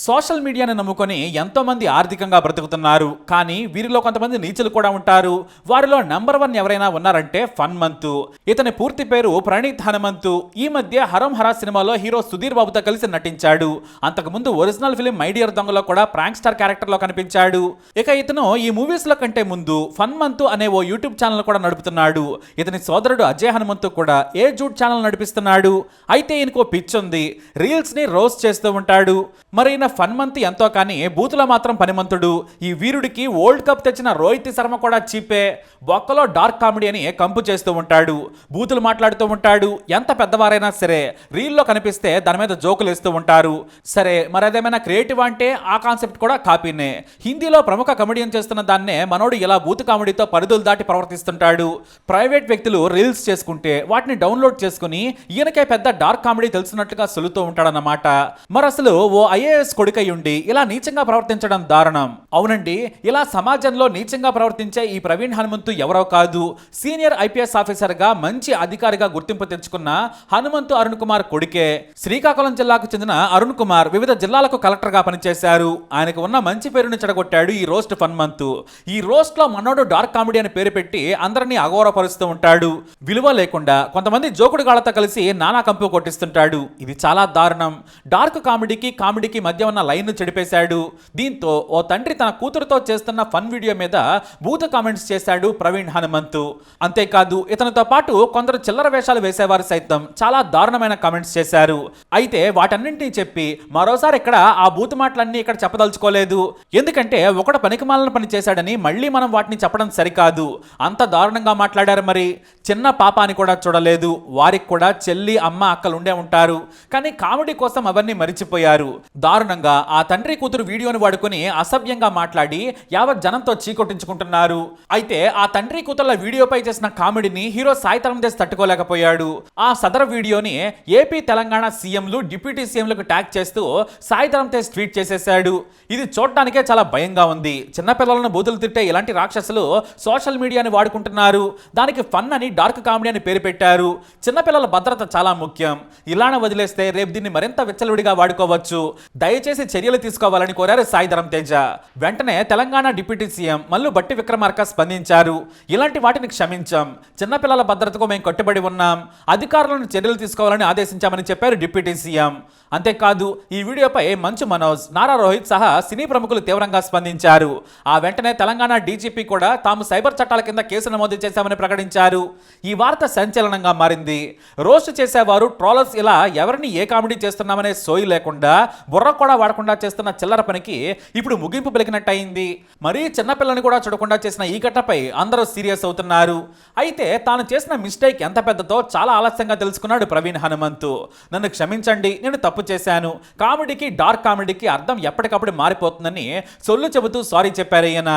Social మీడియాని నమ్ముకొని ఎంతోమంది ఆర్థికంగా బ్రతుకుతున్నారు. కానీ వీరిలో కొంతమంది నీచులు కూడా ఉంటారు. వారిలో నంబర్ వన్ ఎవరైనా ఉన్నారంటే ఫన్ మంతు ఇతని పూర్తి పేరు ప్రణీత్ హనుమంతు. ఈ మధ్య హరం హరా సినిమాలో హీరో సుధీర్ బాబుతో కలిసి నటించాడు. అంతకుముందు ఒరిజినల్ ఫిలిం మైడియర్ దొంగలో కూడా ప్రాంక్ స్టార్ క్యారెక్టర్లో కనిపించాడు. ఇక ఇతను ఈ మూవీస్లో కంటే ముందు ఫన్ మంతు అనే ఓ యూట్యూబ్ ఛానల్ కూడా నడుపుతున్నాడు. ఇతని సోదరుడు అజయ్ హనుమంతు కూడా ఏ జూట్ ఛానల్ నడిపిస్తున్నాడు? అయితే ఈయనకో పిచ్ ఉంది రీల్స్ని రోస్ట్ చేస్తూ ఉంటాడు. మరి ఈయన ఫన్ మంత్ ఎంతో కానీ బూతులో మాత్రం పనిమంతుడు ఈ వీరుడికి వరల్డ్ కప్ తెచ్చిన రోహిత్ శర్మ కూడా చీపే. బొక్కలో డార్క్ కామెడీ అని కంపు చేస్తూ ఉంటాడు. బూతులు మాట్లాడుతూ ఉంటాడు. ఎంత పెద్దవారైనా సరే రీల్లో కనిపిస్తే దాని మీద జోకులు వేస్తూ ఉంటారు. సరే మరి అదేమైనా క్రియేటివ్ అంటే ఆ కాన్సెప్ట్ కూడా కాపీనే. హిందీలో ప్రముఖ కమెడియన్ చేస్తున్న దాన్నే మనోడు ఇలా బూతు కామెడీతో పరిధులు దాటి ప్రవర్తిస్తుంటాడు. ప్రైవేట్ వ్యక్తులు రీల్స్ చేసుకుంటే వాటిని డౌన్లోడ్ చేసుకుని ఈయనకే పెద్ద డార్క్ కామెడీ తెలిసినట్లుగా సొలుతూ ఉంటాడన్నమాట. మరి అసలు ఓ ఐఏఎస్ కొడుకై ఉండి ఇలా నీచంగా ప్రవర్తించడం దారుణం. అవునండి ఇలా సమాజంలో నీచంగా ప్రవర్తించే ఈ ప్రవీణ్ హనుమంతు ఎవరో కాదు. సీనియర్ ఐపీఎస్ ఆఫీసర్గా మంచి అధికారిగా గుర్తింపు తెచ్చుకున్న హనుమంతు అరుణ్ కుమార్ కొడుకే. శ్రీకాకుళం జిల్లాకు చెందిన అరుణ్ కుమార్ వివిధ జిల్లాలకు కలెక్టర్గా పనిచేశారు. ఆయనకు ఉన్న మంచి పేరుని చెడగొట్టాడు ఈ రోస్ట్ ఫన్ మంత్. ఈ రోస్ట్లో మనోడు డార్క్ కామెడీ అని పేరు పెట్టి అందరినీ అగౌరవపరుస్తూ ఉంటాడు. విలువ లేకుండా కొంతమంది జోకుడు గాళ్ళతో కలిసి నానా కంపు కొట్టిస్తుంటాడు. ఇది చాలా దారుణం. డార్క్ కామెడీకి కామెడీకి మధ్య ఉన్న లైన్ చెడిపేశాడు. దీంతో ఓ తండ్రి తన కూతురుతో చేస్తున్న ఫన్ వీడియో మీద భూత కామెంట్స్ చేశాడు ప్రవీణ్ హనుమంతు. అంతేకాదు ఇతనితో పాటు కొందరు చిల్లర వేషాలు వేసేవారు సైతం చాలా దారుణమైన కామెంట్స్ చేశారు. అయితే వాటన్నింటినీ చెప్పి మరోసారి ఇక్కడ ఆ బూతు మాటలన్నీ ఇక్కడ చెప్పదలుచుకోలేదు. ఎందుకంటే ఒకడు పనికిమాలిన పని చేశాడని మళ్ళీ మనం వాటిని చెప్పడం సరికాదు. అంత దారుణంగా మాట్లాడారు మరి. చిన్న పాపాని కూడా చూడలేదు. వారికి కూడా చెల్లి అమ్మ అక్కలు ఉండే ఉంటారు. కానీ కామెడీ కోసం అవన్నీ మరిచిపోయారు. దారుణ కారణంగా ఆ తండ్రి కూతురు వీడియోని వాడుకొని అసభ్యంగా మాట్లాడి యావత్ జనంతో చీకొట్టించుకుంటున్నారు. అయితే ఆ తండ్రి కూతుర్ల వీడియోపై చేసిన కామెడీని హీరో సాయి తరం తట్టుకోలేకపోయాడు. ఆ సదర వీడియోని ఏపీ తెలంగాణ సీఎంలు డిప్యూటీ సీఎంలకు ట్యాగ్ చేస్తూ సాయి తరం తేజ్ ట్వీట్ చేసేశాడు. ఇది చూడటానికే చాలా భయంగా ఉంది. చిన్నపిల్లలను బూతులు తిట్టే ఇలాంటి రాక్షసులు సోషల్ మీడియాని వాడుకుంటున్నారు. దానికి ఫన్ అని డార్క్ కామెడీ అని పేరు పెట్టారు. చిన్నపిల్లల భద్రత చాలా ముఖ్యం. ఇలానే వదిలేస్తే రేపు దీన్ని మరింత విచ్చలవిడిగా వాడుకోవచ్చు. దయచేసి చర్యలు తీసుకోవాలని కోరారు సాయిధరం తేజ. వెంటనే తెలంగాణ డిప్యూటీ సీఎం మల్లు బట్టి విక్రమార్క స్పందించారు. ఇలాంటి వాటిని క్షమించాం. చిన్నపిల్లల భద్రతకు మేము కట్టుబడి ఉన్నాం. అధికారులను చర్యలు తీసుకోవాలని ఆదేశించామని చెప్పారు డిప్యూటీ సీఎం. అంతేకాదు ఈ వీడియోపై మంచు మనోజ్ నారా రోహిత్ సహా సినీ ప్రముఖులు తీవ్రంగా స్పందించారు. ఆ వెంటనే తెలంగాణ డీజీపీ కూడా తాము సైబర్ చట్టాల కింద కేసు నమోదు చేశామని ప్రకటించారు. ఈ వార్త సంచలనంగా మారింది. రోస్ట్ చేసేవారు ట్రోలర్స్ ఇలా ఎవరిని ఏ కామెడీ చేస్తున్నామనే సోయి లేకుండా బుర్ర కూడా వాడకుండా చేస్తున్న చిల్లర పనికి ఇప్పుడు ముగింపు పలికినట్టయింది. మరీ చిన్నపిల్లని కూడా చూడకుండా చేసిన ఈ ఘటనపై అందరూ సీరియస్ అవుతున్నారు. అయితే తాను చేసిన మిస్టేక్ ఎంత పెద్దతో చాలా ఆలస్యంగా తెలుసుకున్నాడు ప్రవీణ్ హనుమంతు. నన్ను క్షమించండి నేను తప్పు చేశాను. కామెడీకి డార్క్ కామెడీకి అర్థం ఎప్పటికప్పుడు మారిపోతుందని సొల్లు చెబుతూ సారీ చెప్పారు ఈయన.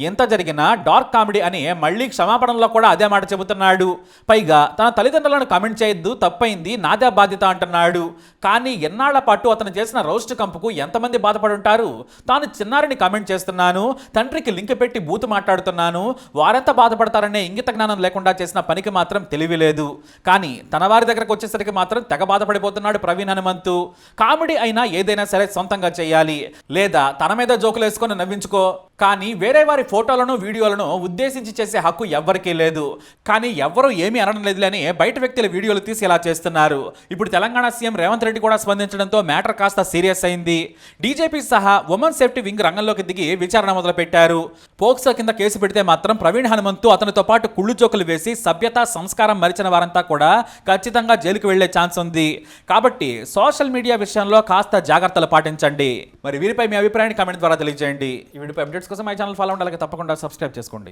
ఎంత జరిగినా డార్క్ కామెడీ అని మళ్ళీ క్షమాపణలో కూడా అదే మాట చెబుతున్నాడు. పైగా తన తల్లిదండ్రులను కామెంట్ చేయొద్దు తప్పైంది నాదే బాధ్యత అంటున్నాడు. కానీ ఎన్నాళ్ళ పాటు అతను చేసిన రోస్ట్ కంపుకు ఎంతమంది బాధపడుంటారు? తాను చిన్నారిని కామెంట్ చేస్తున్నాను తండ్రికి లింక్ పెట్టి బూతు మాట్లాడుతున్నాను వారెంత బాధపడతారనే ఇంగిత జ్ఞానం లేకుండా చేసిన పనికి మాత్రం తెలివి లేదు. కానీ తన వారి దగ్గరకు వచ్చేసరికి మాత్రం తెగ బాధపడిపోతున్నాడు ప్రవీణ్ హనుమంతు. కామెడీ అయినా ఏదైనా సరే సొంతంగా చేయాలి. లేదా తన మీద జోకులు వేసుకొని నవ్వించుకో. కానీ వేరే వారి ఫోటోలను వీడియోలను ఉద్దేశించి చేసే హక్కు ఎవ్వరికీ లేదు. కానీ ఎవ్వరూ ఏమీ అనడం లేదులని బయట వ్యక్తుల వీడియోలు తీసి ఇలా చేస్తున్నారు. ఇప్పుడు తెలంగాణ సీఎం రేవంత్ రెడ్డి కూడా స్పందించడంతో మ్యాటర్ కాస్త సీరియస్ అయింది. డీజేపీ సహా ఉమెన్ సేఫ్టీ వింగ్ రంగంలోకి దిగి విచారణ మొదలుపెట్టారు. పోక్సో కింద కేసు పెడితే మాత్రం ప్రవీణ్ హనుమంతు అతనితో పాటు కుళ్ళు జోకులు వేసి సభ్యత సంస్కారం మరిచిన వారంతా కూడా ఖచ్చితంగా జైలుకు వెళ్ళే ఛాన్స్ ఉంది. కాబట్టి సోషల్ మీడియా విషయంలో కాస్త జాగ్రత్తలు పాటించండి. మరి వీరిపై మీ అభిప్రాయాన్ని కామెంట్ ద్వారా తెలియజేయండి. ఈ వీడియోపై అప్డేట్స్ కోసం మై ఛానల్ ఫాలో ఉండాలి తప్పకుండా సబ్స్క్రైబ్ చేసుకోండి.